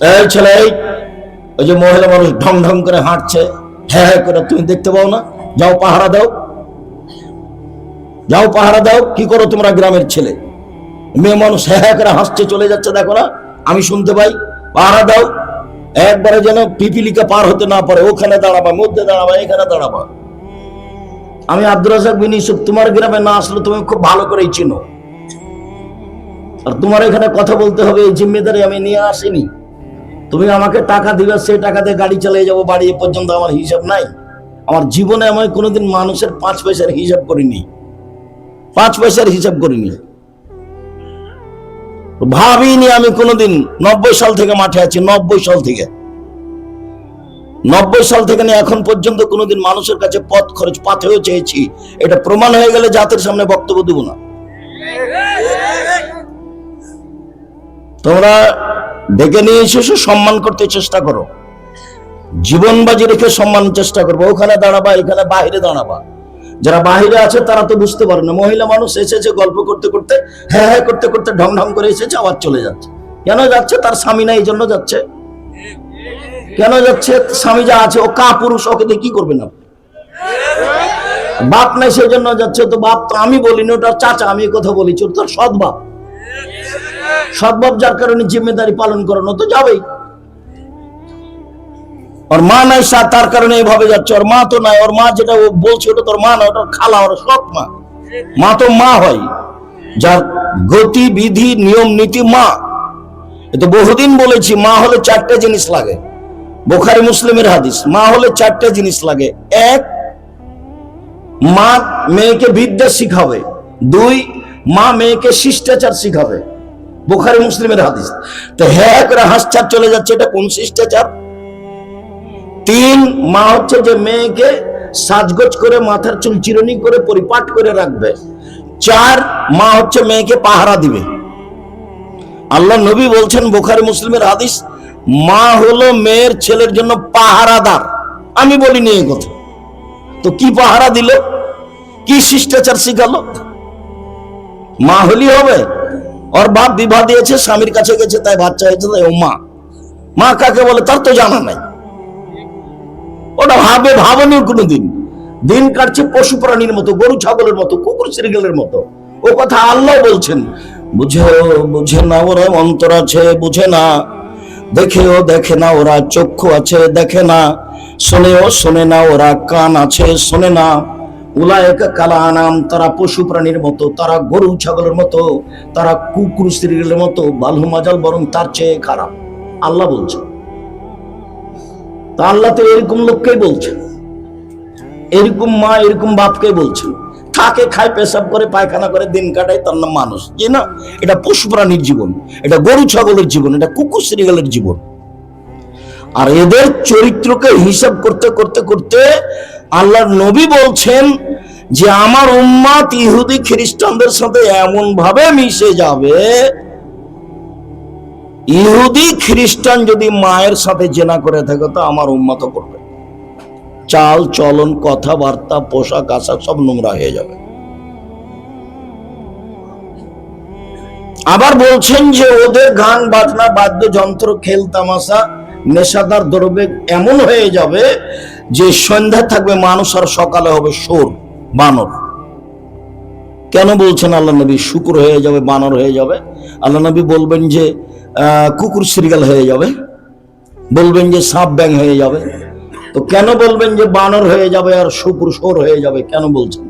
এই ছেলে, ওই যে মহিলা মানুষ ঢং ঢং করে হাঁটছে হ্যাঁ হ্যাঁ করে, তুমি দেখতে পাও না। যাও, পাহারা দাও। যাও, পাহারা দাও। কি করো তোমরা গ্রামের ছেলে? মেয়ে মানুষ হ্যাঁ হ্যাঁ করে হাসছে, চলে যাচ্ছে, দেখো না। আমি শুনতে পাই, পাহারা দাও। একবারে যেন পিপিলিকা পার হতে না পারে, ওখানে দাঁড়াবা, মধ্যে দাঁড়াবা, এখানে দাঁড়াবা। আমি আব্দুল রাজাক বিন ইউসুফ, তোমার গ্রামে না আসলে তুমি খুব ভালো করেই চিনো। আর তোমার এখানে কথা বলতে হবে, এই জিম্মেদারি আমি নিয়ে আসিনি। তুমি আমাকে টাকা দিবে সেই টাকাতে গাড়ি চালিয়ে যাব, বাড়ি এ পর্যন্ত আমার হিসাব নাই। আমার জীবনে আমি কোনোদিন মানুষের পাঁচ পয়সার হিসাব করিনি। পাঁচ পয়সার হিসাব করিনি। ভাবিনি আমি কোনোদিন নব্বই সাল থেকে মাঠে আছি, নব্বই সাল থেকে। নব্বই সাল থেকে নিয়ে এখন পর্যন্ত কোনোদিন মানুষের কাছে পথ খরচ, পাথেও চেয়েছি। এটা প্রমাণ হয়ে গেলে জাতির সামনে বক্তব্য দেব না। তোমরা ডেকে নিয়ে এসেছ সম্মান করতে চেষ্টা করো। জীবন বাজি রেখে সম্মান চেষ্টা করব। ওখানে দাঁড়াবা, এখানে বাইরে দাঁড়াবা। যারা বাইরে আছে, তারা তো বুঝতে পারে না। মহিলা মানুষ এসেছে, গল্প করতে করতে হ্যাঁ হ্যাঁ করতে করতে ঢং ঢং করে এসেছে, আবার চলে যাচ্ছে। কেন যাচ্ছে? তার স্বামী না এই জন্য যাচ্ছে। কেন যাচ্ছে? স্বামী যা আছে, ও কা পুরুষ ওকে দিয়ে কি করবে না বাপ নাই, সেই জন্য যাচ্ছে। তো বাপ তো আমি বলিনি ওটার চাচা, আমি কথা বলি তোর সৎ বাপ। সৎ যার কারণে জিম্মেদারি পালন করানো তো যাবেই। ওর মা নাই তার কারণে এইভাবে যাচ্ছে। ওর মা তো নাই, ওর মা যেটা ও বলছে ওটা তোর মা না, ওটা খালা, ওর সৎ মা। মা তো মা হয়। যার গতি, বিধি, নিয়ম, নীতি মা। এ তো বহুদিন বলেছি, মা হলে চারটে জিনিস লাগে। বোখারি মুসলিমের হাদিস, মা হলে চারটে জিনিস লাগে। এক, মা মেয়েকে বিদ্যা শিখাবে। দুই, মা মেয়েকে শিষ্টাচার শিখাবে। বোখারি মুসলিমের হাদিস। তো হ্যাঁ করে হাসছার চলে যাচ্ছে, এটা কোন শিষ্টাচার তিন মা হচ্ছে যে মেয়েকে সাজগোজ করে মাথার চুল চিরুনি করে পরিপাট করে রাখবে। চার, মা হচ্ছে মেয়েকে পাহারা দিবে। আল্লাহ নবী বলছেন বোখারি মুসলিমের হাদিস, মা হলো মেয়ের ছেলের জন্য পাহারাদার। আমি বলিনি এই কথা। তো কি পাহারা দিল? কি শিষ্টাচার শিখালো? মা হলি হবে? ওর বাপ বিবাহ দিয়েছে স্বামীর কাছে গেছে তাই বাচ্চা হয়েছে তাই ও মা মা কাকে বলে তার তো জানা নাই ওটা ভাবে কোনোদিন দিন কাটছে পশু প্রাণীর মতো গরু ছাগলের মতো কুকুর শ্রীগেলের মতো ও কথা আল্লাহ বলছেন বুঝে বুঝে না ওরা অন্তর আছে বুঝে না দেখেও দেখে না ওরা চক্ষু আছে দেখে না শোনেও শোনে না ওরা কান আছে শোনে না উলায়কা কালা তারা পশু প্রাণীর মতো, তারা গরু ছাগলের মতো, তারা কুকুর শ্রীগেলের মতো বালু মাজাল বরং তার চেয়ে খারাপ। আল্লাহ বলছেন। তা আল্লাহ তো এরকম এরকম মা, এরকম বাপকে থাকে, খায়, পেশাব করে, পায়খানা করে, দিন কাটায়, তার নাম মানুষ। যে না, এটা পশু প্রাণীর জীবন, এটা গরু ছাগলের জীবন, এটা কুকুর শ্রীগালের জীবন। আর এদের চরিত্রকে হিসাব করতে করতে করতে আল্লাহর নবী বলছেন যে আমার উম্মাত ইহুদি খ্রিস্টানদের সাথে এমন ভাবে মিশে যাবে, ইহুদি খ্রিস্টান যদি মায়ের সাথে জেনা করে থাকে তো আমার উন্মত করবে। চাল, চলন, কথাবার্তা, পোশাক, আশাক সব নোংরা হয়ে যাবে। আবার বলছেন যে ওদের গান বাজনা বাদ্যযন্ত্র খেল তামাশা নেশাদার দ্রব্যে এমন হয়ে যাবে যে সন্ধ্যা থাকবে মানুষ আর সকালে হবে সোর বানর। কেন বলছেন আল্লাহ নবী? শুকুর হয়ে যাবে, বানর হয়ে যাবে। আল্লাহ নবী বলবেন যে কুকুর শ্রীগাল হয়ে যাবে। বলবেন যে, সাপ ব্যাং হয়ে যাবে। তো কেন বলবেন যে, বানর হয়ে যাবে আর শুকুর সোর হয়ে যাবে? কেন বলছেন?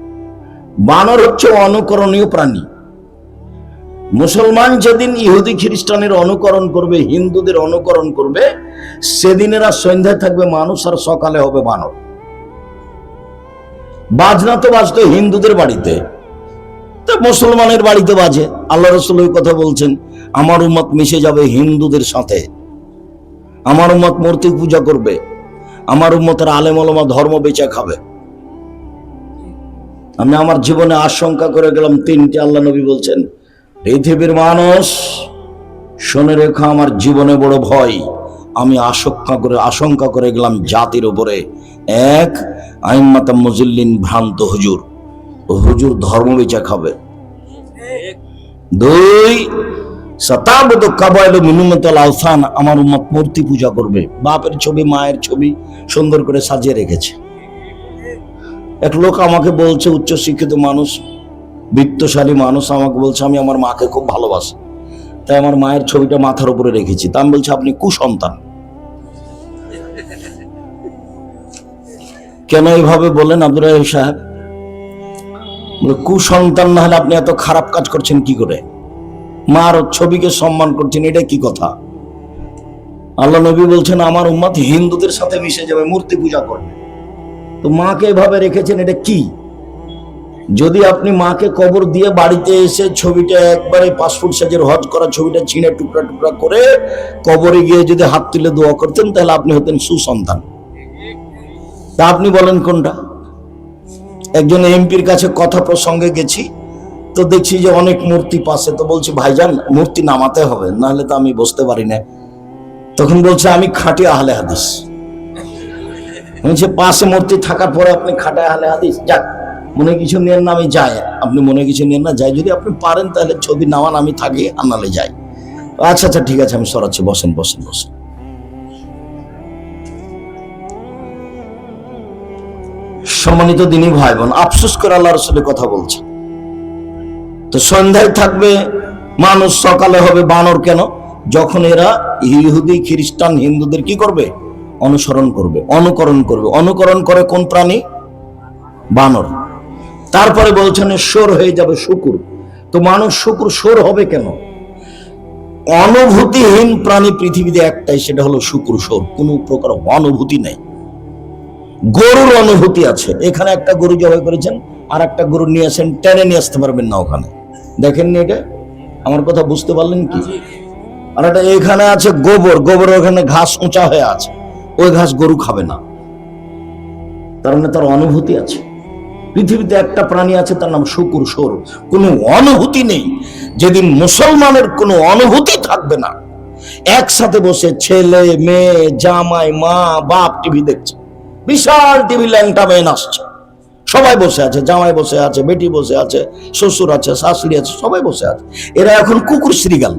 বানর হচ্ছে অনুকরণীয় প্রাণী। মুসলমান যেদিন ইহুদি খ্রিস্টানের অনুকরণ করবে, হিন্দুদের অনুকরণ করবে, সেদিনেরা সন্ধ্যায় থাকবে মানুষ আর সকালে হবে বানর। বাজনা তো বাজতো হিন্দুদের বাড়িতে। তো মুসলমানের বাড়িতে বাজে। আল্লাহ রসুল ওই কথা বলছেন, আমার উম্মত মিশে যাবে হিন্দুদের সাথে। আমার উম্মত মূর্তি পূজা করবে। আমার উম্মতের আলেম আলমা ধর্ম বেচা খাবে। আমি আমার জীবনে আশঙ্কা করে গেলাম, তিনটি আল্লাহ নবী বলছেন পৃথিবীর মানুষ, শুনে রেখা আমার জীবনে বড় ভয়। আমি আশঙ্কা করে আশঙ্কা করে গেলাম জাতির উপরে। এক, আইম্মাতা মুজিল্লিন ভ্রান্ত হুজুর। হুজুর ধর্ম বেচা খাবে। দুই, সতাবদ কাবাইল আওসান আমার উম্মত মূর্তি পূজা করবে। বাপের ছবি, মায়ের ছবি সুন্দর করে সাজিয়ে রেখেছে। এক লোক আমাকে বলছে উচ্চ শিক্ষিত মানুষ বৃত্তশালী মানুষ আমাকে বলছে, আমি আমার মাকে খুব ভালোবাসি। তাই আমার মায়ের ছবিটা মাথার উপরে রেখেছি। তা আমি বলছি, আপনি কুসন্তান। কেন এইভাবে বললেন আব্দুল রাহিম সাহেব? কুসন্তান না হলে আপনি এত খারাপ কাজ করছেন কি করে? মার ছবিকে সম্মান করছেন এটা কি কথা? আল্লাহ নবী বলছেন, আমার উম্মত হিন্দুদের সাথে মিশে যাবে, মূর্তি পূজা করবে। তো মাকে এভাবে রেখেছেন, এটা কি? যদি আপনি মাকে কবর দিয়ে বাড়িতে এসে ছবিটা একবারে পাসপোর্ট সাইজের হজ করা ছবিটা ছিঁড়ে টুকরা টুকরা করে কবরে গিয়ে যদি হাত তুলে দোয়া করতেন, তাহলে আপনি হতেন সুসন্তান। তা আপনি বলেন কোনটা? একজন এমপির কাছে কথা প্রসঙ্গে গেছি, তো দেখছি যে অনেক মূর্তি পাশে, তো বলছি, ভাইজান, মূর্তি নামাতে হবে, নাহলে তো আমি বসতে পারি না। তখন বলছে, আমি খাটি আহলে হাদিস। বলছে, পাশে মূর্তি থাকার পরে আপনি খাটে আহলে হাদিস? যাক মনে কিছু নেন না, আমি যাই। আপনি মনে কিছু নেন না, যাই। যদি আপনি পারেন, তাহলে ছবি নামান আমি থাকি আর নাহলে যাই। আচ্ছা আচ্ছা ঠিক আছে, আমি সরাচ্ছি। বসেন বসেন বসেন। সম্মানিত দিনী ভাই বোন আফসোস করে আল্লাহ রসুলের কথা বলছে তো সন্ধ্যায় থাকবে, মানুষ সকালে হবে বানর কেন? যখন এরা ইহুদি, খ্রিস্টান, হিন্দুদের কি করবে? অনুসরণ করবে, অনুকরণ করবে। অনুকরণ করে কোন প্রাণী? বানর। তারপরে বলছেন সোর হয়ে যাবে শুকুর। তো মানুষ শুকুর, সোর হবে কেন? অনুভূতিহীন প্রাণী পৃথিবীতে একটাই, সেটা হলো শুকুর, সোর। কোনো প্রকার অনুভূতি নেই। গরুর অনুভূতি আছে। এখানে একটা গরু জবাই করেছেন আর একটা গরু নিয়ে আসেন, টেনে নিয়ে আসতে পারবেন না ওখানে। দেখেননি এটা? আমার কথা বুঝতে পারলেন কি? আর এটা এখানে আছে গোবর। গোবর ওখানে ঘাস উঁচা হয়ে আছে। ওই ঘাস গরু খাবে না। তার মানে তার অনুভূতি আছে। পৃথিবীতে একটা প্রাণী আছে, তার নাম শুকুর সোর। কোনো অনুভূতি নেই। যেদিন মুসলমানের কোনো অনুভূতি থাকবে না, একসাথে বসে ছেলে, মেয়ে, জামাই, মা, বাপ টিভি দেখছে। বিশাল টিভি ল্যাংটা মেয়ে আসছে। সবাই বসে আছে, জামাই বসে আছে, বেটি বসে আছে, শ্বশুর আছে, শাশুড়ি আছে, সবাই বসে আছে। এরা এখন কুকুর শ্রীগাল।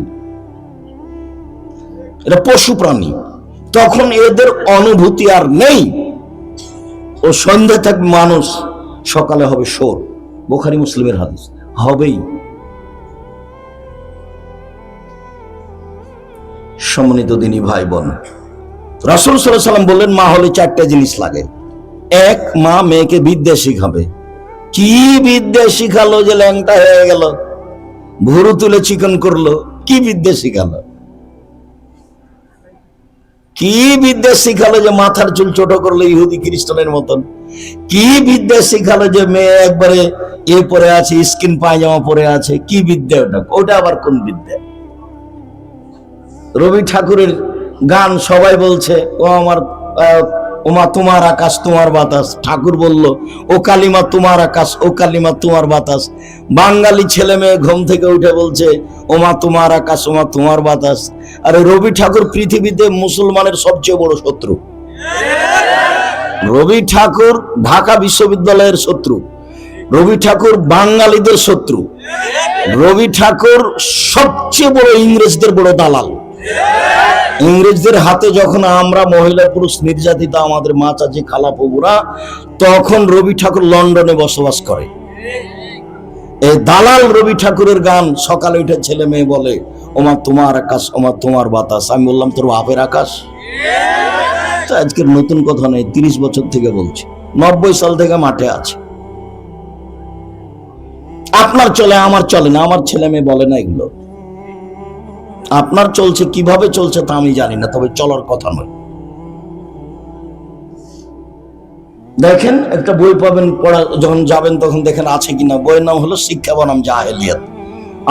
এরা পশু প্রাণী। তখন এদের অনুভূতি আর নেই। ও সন্ধ্যে থাকবে মানুষ সকালে হবে সোর বোখারি মুসলিমের হাদিস। হবেই। সম্মানিত দিনী ভাই বোন রাসুল সাল্লাম বললেন, মা হলে চারটে জিনিস লাগে। এক, মা মেয়েকে বিদ্যা শিখাবে। কি বিদ্যা শিখালো যে ল্যাংটা হয়ে গেল? ভুরু তুলে চিকন করল। কি বিদ্যা শিখালো? কি বিদ্যা শিখালো যে মাথার চুল ছোট করল ইহুদি খ্রিস্টানের মতন? কি বিদ্যা শিখালো যে মেয়ে একবারে এ পরে আছে, স্কিন পায়জামা পরে আছে? কি বিদ্যা ওটা? ওটা আবার কোন বিদ্যা? রবি ঠাকুরের গান সবাই বলছে, ও আমার ওমা, তোমার আকাশ, তোমার বাতাস। ঠাকুর বলল, ও কালিমা, তোমার আকাশ, ও কালিমা, তোমার বাতাস। বাঙালি ছেলে মেয়ে ঘুম থেকে উঠে বলছে, ওমা, তোমার আকাশ, ওমা, তোমার বাতাস। আরে রবি ঠাকুর পৃথিবীতে মুসলমানের সবচেয়ে বড় শত্রু। রবি ঠাকুর ঢাকা বিশ্ববিদ্যালয়ের শত্রু। রবি ঠাকুর বাঙালিদের শত্রু। রবি ঠাকুর সবচেয়ে বড় ইংরেজদের বড় দালাল। ইংরেজদের হাতে যখন আমরা মহিলা পুরুষ নির্যাতিত আমাদের মা চাচি, খালা পুকুরা তখন রবি ঠাকুর লন্ডনে বসবাস করে। এই দালাল রবি ঠাকুরের গান, সকালে উঠে ছেলে মেয়ে বলে, ওমা তোমার আকাশ, ওমা তোমার বাতাস। আমি বললাম, তোর বাপের আকাশ? আজকের নতুন কথা নেই তিরিশ বছর থেকে বলছি। নব্বই সাল থেকে মাঠে আছে। আপনার চলে, আমার চলে না, আমার ছেলে মেয়ে বলে না এগুলো। আপনার চলছে, কীভাবে চলছে তা আমি জানি না, তবে চলার কথা নয়। দেখেন, একটা বই পাবেন, পড়া, যখন যাবেন তখন দেখেন আছে কিনা। বইয়ের নাম হলো শিক্ষা বনাম জাহেলিয়াত।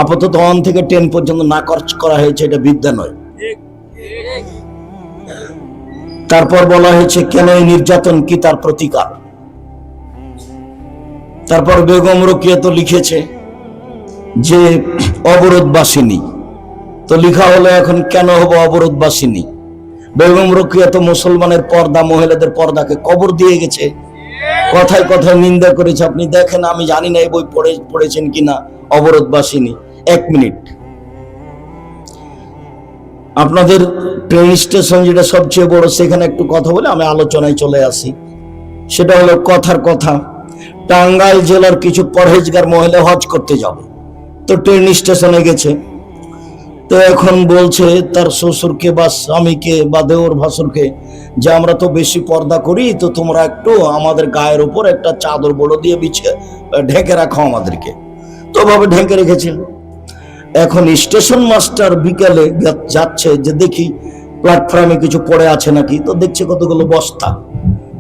আপাতত ওয়ান থেকে টেন পর্যন্ত না খরচ করা হয়েছে, এটা বিদ্যা নয়। তারপর বলা হয়েছে, কেন এই নির্যাতন, কি তার প্রতিকার? তারপর বেগম রোকিয়া তো লিখেছে যে অবরোধবাসিনী তো লিখা হলো, এখন কেন হব অবরোধবাসিনী? বেগম রোকিয়া তো মুসলমানের পর্দা, মহিলাদের পর্দাকে কবর দিয়ে গেছে। কথায় কথায় নিন্দা করেছে, আপনি দেখেন, আমি জানি না এই বই পড়ে, পড়েছেন কিনা অবরোধবাসিনী। এক মিনিট। আপনাদের ট্রেন স্টেশন যেটা সবচেয়ে বড়, সেখানে একটু কথা বলে আমি আলোচনায় চলে আসি। সেটা হলো, কথার কথা, টাঙ্গাইল জেলার কিছু পরহেজগার মহিলা হজ করতে যাবে। তো ট্রেন স্টেশনে গেছে। তো এখন বলছে তার শ্বশুরকে বা স্বামীকে বা দেওর ভাসুরকে যে আমরা তো বেশি পর্দা করি, তো তোমরা একটু আমাদের গায়ের উপর একটা চাদর বড় দিয়ে বিছে ঢেকে রাখো আমাদেরকে। তো ওভাবে ঢেকে রেখেছিল। এখন স্টেশন মাস্টার বিকালে যাচ্ছে যে দেখি প্ল্যাটফর্মে কিছু পড়ে আছে নাকি, তো দেখছে কতগুলো বস্তা।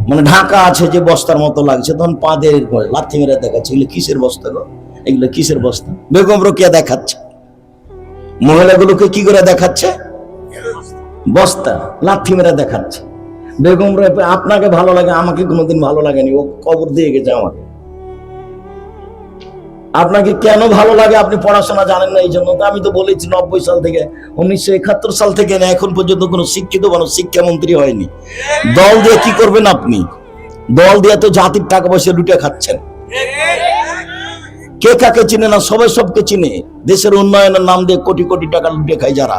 মানে ঢাকা আছে যে বস্তার মতো লাগছে। তখন পা দিয়ে লাথি মেরে দেখাচ্ছে, এগুলো কিসের বস্তা গো? এগুলো কিসের বস্তা? বেগম রোকিয়া দেখাচ্ছে। মহিলাগুলোকে কি করে দেখাচ্ছে? বস্তা, লাথি মেরে দেখাচ্ছে। বেগম আপনাকে ভালো লাগে, আমাকে কোনোদিন ভালো লাগেনি, ও কবর দিয়ে গেছে আমাকে। আপনাকে কেন ভালো লাগে? আপনি পড়াশোনা জানেন না এই জন্য আমি তো বলেছি, নব্বই সাল থেকে, উনিশশো একাত্তর সাল থেকে না, এখন পর্যন্ত কোনো শিক্ষিত মানুষ শিক্ষামন্ত্রী হয়নি। দল দিয়ে কি করবেন আপনি? দল দিয়ে তো জাতির টাকা পয়সা লুটে খাচ্ছেন। কে কাকে চিনে না, সবাই সবকে চিনে। দেশের উন্নয়নের নাম দিয়ে কোটি কোটি টাকা লুটে খায় যারা।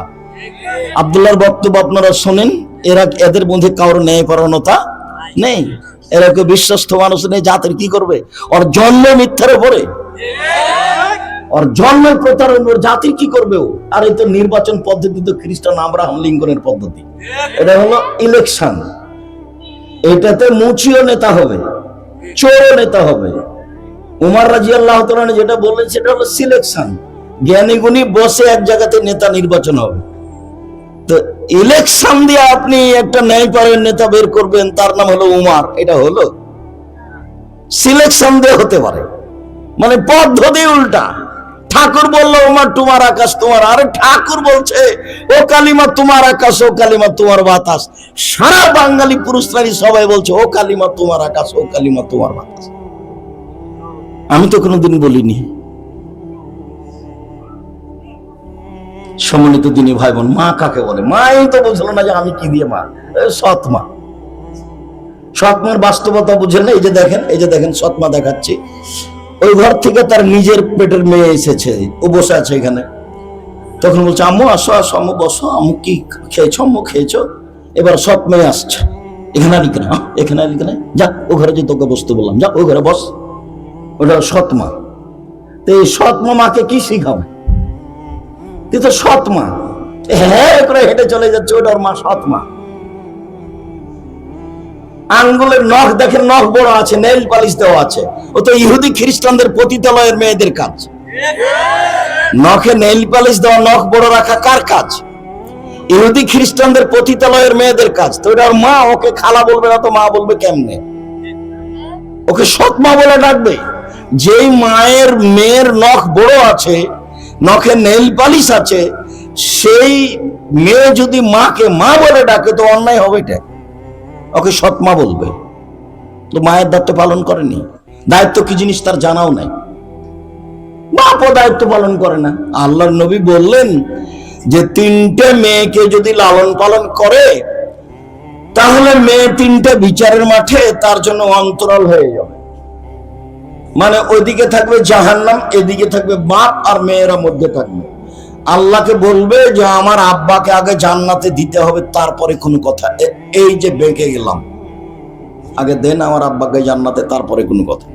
আব্দুল্লাহর বক্তব্য আপনারা শোনেন, এরা এদের মধ্যে কারোর ন্যায় পরায়ণতা নেই। এরা কেউ বিশ্বস্ত মানুষ নেই, জাতির কি করবে? ওর জন্ম মিথ্যার উপরে। ওর জন্মের প্রতারণ জাতির কি করবে ও? আর এই তো নির্বাচন পদ্ধতি তো খ্রিস্টান আব্রাহাম লিঙ্কনের পদ্ধতি। এটা হলো ইলেকশন এটাতে মুচিও নেতা হবে, চোরও নেতা হবে। উমার রাজি আল্লাহ যেটা বললেন সেটা হলো সিলেকশন জ্ঞানী গুণী বসে এক জায়গাতে নেতা নির্বাচন হবে। তো ইলেকশন দিয়ে আপনি একটা ন্যায়পরায়ণ নেতা বের করবেন, তার নাম হলো উমার। এটা হলো সিলেকশন দিয়ে হতে পারে। মানে পদ্ধতি উল্টা। ঠাকুর বলল, উমার, তোমার আকাশ তোমার। আরে ঠাকুর বলছে, ও কালিমা তোমার আকাশ, ও কালিমা তোমার বাতাস। সারা বাঙালি পুরুষ সবাই বলছে, ও কালিমা তোমার আকাশ, ও কালিমা তোমার বাতাস। আমি তো কোনোদিন বলিনি। সম্মানিত দিনী ভাই বোন মা কাকে বলে? মাই তো বুঝলো না যে আমি কি দিয়ে মা? সৎ মা। সৎ মার বাস্তবতা বুঝেন না? এই যে দেখেন এই যে দেখেন সৎ মা দেখাচ্ছি। ওই ঘর থেকে তার নিজের পেটের মেয়ে এসেছে ও বসে আছে এখানে। তখন বলছে আম্মু আসো আসো আম্মু বসো। আম্মু কি খেয়েছো? আম্মু খেয়েছো? এবার সৎ মেয়ে আসছে। এখানে কেন? হ্যাঁ, এখানে আলি কেন? যা ও ঘরে যে তোকে বসতে বললাম যা ও ঘরে বস। ওটা সৎ মা তো এই সৎ মা মাকে কি শিখাবে তুই তো সৎ মা হ্যাঁ করে হেঁটে চলে যাচ্ছে, ওটা ওর মা সৎ মা আঙ্গুলের নখ দেখেন, নখ বড় আছে নেল পালিশ দেওয়া আছে। ও তো ইহুদি খ্রিস্টানদের পতিতালয়ের মেয়েদের কাজ। নখে নেল পালিশ দেওয়া, নখ বড় রাখা কার কাজ? ইহুদি খ্রিস্টানদের পতিতালয়ের মেয়েদের কাজ। তো ওটা মা, ওকে খালা বলবে না তো মা বলবে কেমনে? ওকে সৎ মা বলে ডাকবে। যেই মায়ের মেয়ের নখ বড় আছে নখে নেল পালিশ আছে, সেই মেয়ে যদি মাকে মা বলে ডাকে, তো অন্যায় হবে এটা। ওকে সৎ মা বলবে। তো মায়ের দায়িত্ব পালন করেনি। দায়িত্ব কি জিনিস তার জানাও নাই। বাপও দায়িত্ব পালন করে না। আল্লাহর নবী বললেন যে, তিনটে মেয়েকে যদি লালন পালন করে, তাহলে মেয়ে তিনটে বিচারের মাঠে তার জন্য অন্তরাল হয়ে যাবে। মানে ওইদিকে থাকবে জাহান্নাম, এদিকে থাকবে বাপ আর মেয়েরা মধ্যে থাকবে। আল্লাহকে বলবে যে, আমার আব্বাকে আগে জান্নাতে দিতে হবে, তারপরে কোনো কথা। এই যে বেঁকে গেলাম। আগে দেন আমার আব্বাকে জান্নাতে, তারপরে কোনো কথা।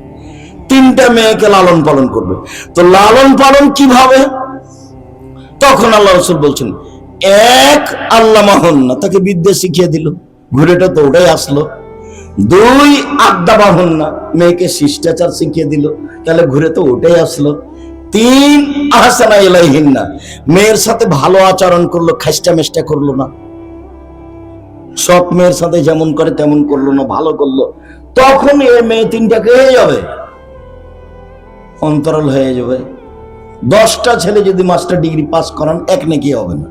তিনটা মেয়েকে লালন পালন করবে। তো লালন পালন কীভাবে? তখন আল্লাহ রসুল বলছেন, এক আল্লাহ মাহন না। তাকে বিদ্যা শিখিয়ে দিল। ঘুরেটা তো ওটাই আসলো। দুই আড্ডা বাহন না। মেয়েকে শিষ্টাচার শিখিয়ে দিল। তাহলে ঘুরে তো ওটাই আসলো। তিন আহসানা এলাইহিন না। মেয়ের সাথে ভালো আচরণ করল, খাইস্টা মেষ্টা করল না। সব মেয়ের সাথে যেমন করে তেমন করল না, ভালো করল। তখন এ মেয়ে তিনটাকে হয়ে যাবে? অন্তরাল হয়ে যাবে। দশটা ছেলে যদি মাস্টার ডিগ্রি পাস করান, এক নাকি হবে না।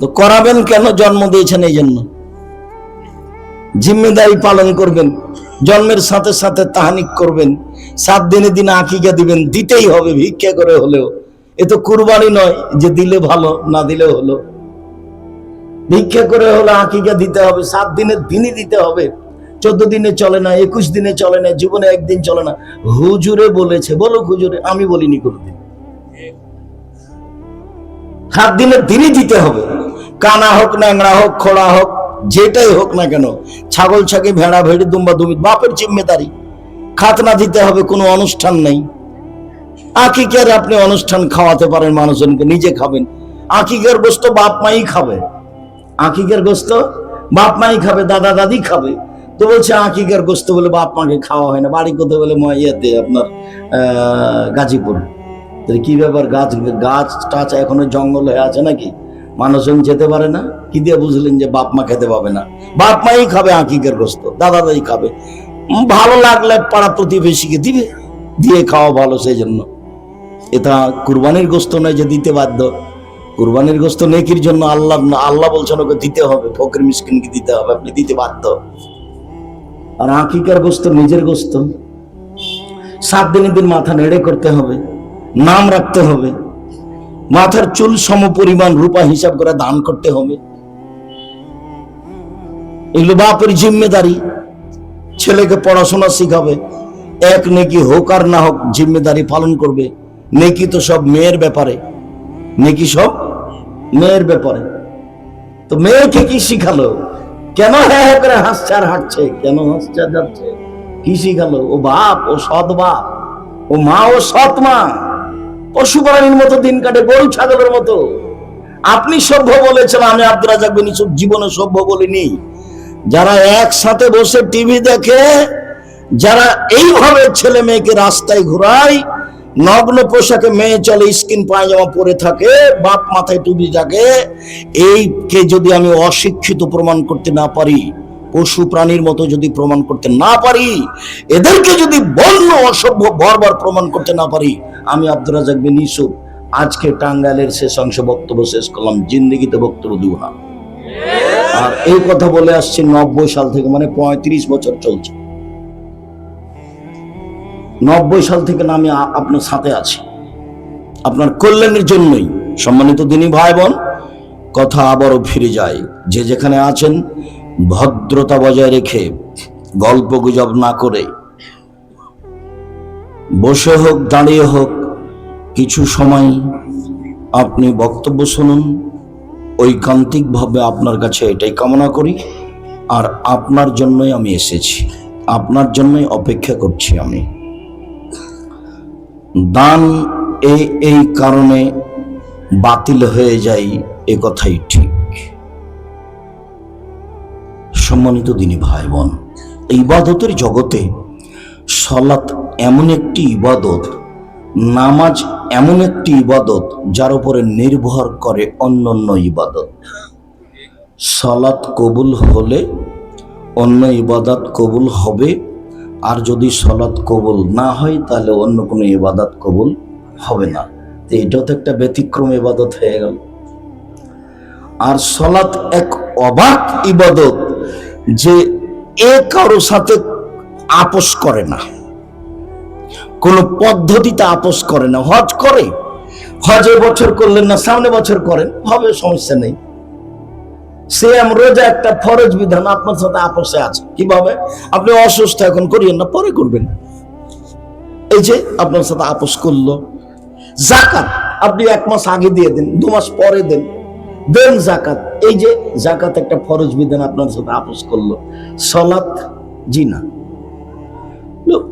তো করাবেন কেন? জন্ম দিয়েছেন এই জন্য। জিম্মেদারি পালন করবেন, জন্মের সাথে সাথে তাহানিক করবেন, সাত দিনে দিনে আকিকা দিবেন, দিতেই হবে, ভিক্ষা করে হলেও। এ তো কুরবানি নয় যে দিলে ভালো, না দিলে হলো। ভিক্ষা করে হলে আকিকা দিতে হবে, সাত দিনের দিনই দিতে হবে। চোদ্দ দিনে চলে না, একুশ দিনে চলে না, জীবনে একদিন চলে না। হুজুরে বলেছে বলো হুজুরে, আমি বলিনি কোনোদিন। সাত দিনের দিনই দিতে হবে। কানা হোক ন্যাংরা হোক, খোড়া হোক যেটাই হোক না কেন, ছাগল ছাগি, ভেড়া ভেড়ি, দুম্বা দুমি বাপের জিম্মেদারি। খাতনা দিতে হবে, কোনো অনুষ্ঠান নেই। আকিকের আপনি অনুষ্ঠান খাওয়াতে পারেন, মানুষজনকে নিজে খাবেন। আকিকের গোস্ত বাপ মাই খাবে। আকিকের গোস্ত বাপ মাই খাবে, দাদা দাদি খাবে। তো বলছে আকিকের গোস্ত বলে বাপ মাকে খাওয়া হয় না। বাড়ি কোথায় বলে মা ইয়েতে আপনার গাজীপুর? কি ব্যাপার? গাছ গাছ টাছ এখনও জঙ্গল হয়ে আছে নাকি? মানুষজন যেতে পারে না, কি দিয়ে বুঝলেন যে বাপ মা খেতে পাবে না? বাপ মাই খাবে আঁকিকের গোস্ত, দাদা দাদি খাবে। ভালো লাগলে পাড়া প্রতিবেশীকে দিবে, দিয়ে খাওয়া ভালো সেই জন্য এটা কুরবানির গোস্ত নয় যে দিতে বাধ্য। কুরবানির গোস্ত নেকির জন্য আল্লাহ আল্লাহ বলছেন ওকে দিতে হবে, ফকর মিসকিনকে দিতে হবে, আপনি দিতে বাধ্য। আর আঁকিকার গোস্ত নিজের গোস্ত। সাত দিনের দিন মাথা নেড়ে করতে হবে, নাম রাখতে হবে। মাথার চুল সম পরিমাণ রূপা হিসাব করে দান করতে হবে। এগুলো বাপের জিম্মেদারি। ছেলেকে পড়াশোনা শিখাবে। এক নেকি হোক আর না হোক জিম্মেদারি পালন করবে। নেকি তো সব মেয়ের ব্যাপারে। নেকি সব মেয়ের ব্যাপারে। তো মেয়েকে কি শিখালো? কেন হ্যাঁ হ্যাঁ করে হাসছে আর হাঁটছে? কেন হাসছে আর যাচ্ছে? কি শিখালো? ও বাপ, ও সৎ বাপ। ও মা, ও সৎ মা। পশু প্রাণীর মতো দিন কাটে, গরু, ছাগলের মতো। আপনি সভ্য বলেছেন, আমি আব্দুল রাজাক বিন জীবনে সভ্য বলিনি। যারা একসাথে বসে টিভি দেখে, যারা এইভাবে ছেলে মেয়েকে রাস্তায় ঘোরায়, নগ্ন পোশাকে মেয়ে চলে, স্কিন পায়জামা পরে থাকে, বাপ মাথায় টুপি থাকে এইকে যদি আমি অশিক্ষিত প্রমাণ করতে না পারি পশু প্রাণীর মতো যদি প্রমাণ করতে না পারি, এদেরকে যদি বন্য অসভ্য বরবার প্রমাণ করতে না পারি, আমি আব্দুর রাজাক বিন ইউসুফ, আজকে টাঙ্গাইলের শেষ অংশে বক্তব্য শেষ করলাম, জিন্দিগিতে বক্তব্য দিব না। আর এই কথা বলে আসছি নব্বই সাল থেকে মানে পঁয়ত্রিশ বছর চলছে। নব্বই সাল থেকে না আমি আপনার সাথে আছি। আপনার কল্যাণের জন্যই সম্মানিত দিনী ভাই বোন, কথা আবারও ফিরে যায়। যে যেখানে আছেন ভদ্রতা বজায় রেখে গল্প গুজব না করে। বসে হোক, দাঁড়িয়ে হোক, কিছু সময় আপনি বক্তব্য শুনুন। ঐকান্তিকভাবে আপনার কাছে এটাই কামনা করি। আর আপনার জন্যই আমি এসেছি। আপনার জন্যই অপেক্ষা করছি আমি। দান এই এই কারণে বাতিল হয়ে যায় এ কথাই ঠিক। সম্মানিত দিনী ভাই বোন ইবাদতের জগতে সলাৎ এমন একটি ইবাদত, নামাজ এমন একটি ইবাদত যার উপরে নির্ভর করে অন্যান্য ইবাদত। সলাৎ কবুল হলে অন্য ইবাদত কবুল হবে, আর যদি সলাৎ কবুল না হয় তাহলে অন্য কোনো ইবাদত কবুল হবে না। তো এটাও তো একটা ব্যতিক্রম ইবাদত হয়ে গেল। আর সলাৎ এক অবাক ইবাদত যে এ কারও সাথে আপোষ করে না। কোনো পদ্ধতিতে আপোষ করে না। হজ করে। হজে বছর করলেন না, সামনে বছর করেন, হবে, সমস্যা নেই। সিয়াম, রোজা একটা ফরজ বিধান, আপনার সাথে আপোষে আছে। কীভাবে? আপনি অসুস্থ, এখন করিয়েন না, পরে করবেন। এই যে আপনার সাথে আপোষ করল। জাকাত, আপনি এক মাস আগে দিয়ে দেন, দু মাস পরে দেন। দেন জাকাত এই যে জাকাত একটা ফরজ বিধান আপনার সাথে আপোষ করল। সলাত জি না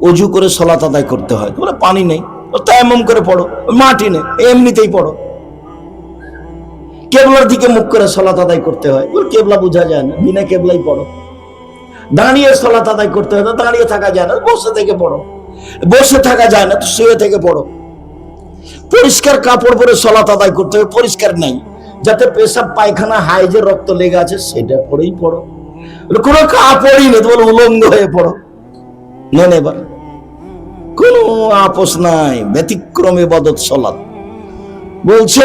অজু করে সলাত আদায় করতে হয়। বলে পানি নেই। তায়াম্মম করে পড়ো। মাটি নেই। এমনিতেই পড়ো। কেবলার দিকে মুখ করে সলাত আদায় করতে হয়। বলে কেবলা বোঝা যায় না। বিনা কেবলাই পড়ো। দাঁড়িয়ে সলাত আদায় করতে হয়। না দাঁড়িয়ে থাকা যায় না। বসে থেকে পড়ো। বসে থাকা যায় না, তো শুয়ে থেকে পড়ো। পরিষ্কার কাপড় পরে সলাত আদায় করতে হবে। পরিষ্কার নাই। যাতে পেশাব পায়খানা হাইজে রক্ত লেগে আছে, সেটা পরেই পড়ো। কোনো কাপড়ই নেই তোমার উলঙ্গ হয়ে পড়ো। নেন এবার। কোনো আপোষ নাই, ব্যতিক্রমে বদত সলাত বলছে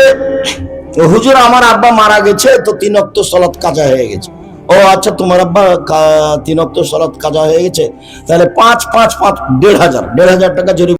হুজুর, আমার আব্বা মারা গেছে, তো তিন অক্ত সলাৎ কাজা হয়ে গেছে। ও আচ্ছা তোমার আব্বা তিন অক্ত সলাৎ কাজা হয়ে গেছে? তাহলে পাঁচ পাঁচ পাঁচ, দেড় হাজার দেড় হাজার টাকা জরিমানা